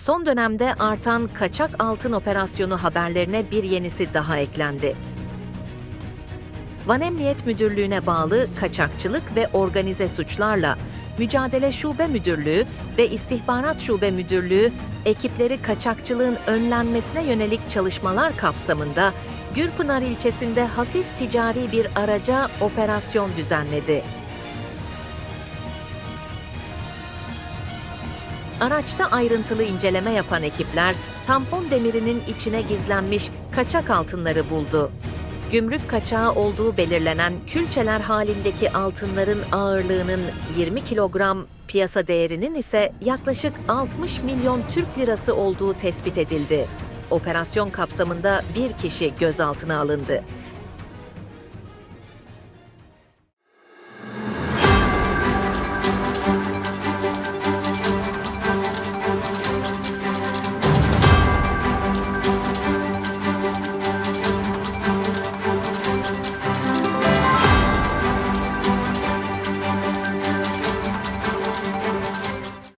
Son dönemde artan kaçak altın operasyonu haberlerine bir yenisi daha eklendi. Van Emniyet Müdürlüğü'ne bağlı Kaçakçılık ve Organize Suçlarla Mücadele Şube Müdürlüğü ve İstihbarat Şube Müdürlüğü ekipleri kaçakçılığın önlenmesine yönelik çalışmalar kapsamında Gürpınar ilçesinde hafif ticari bir araca operasyon düzenledi. Araçta ayrıntılı inceleme yapan ekipler tampon demirinin içine gizlenmiş kaçak altınları buldu. Gümrük kaçağı olduğu belirlenen külçeler halindeki altınların ağırlığının 20 kilogram, piyasa değerinin ise yaklaşık 60 milyon Türk lirası olduğu tespit edildi. Operasyon kapsamında bir kişi gözaltına alındı.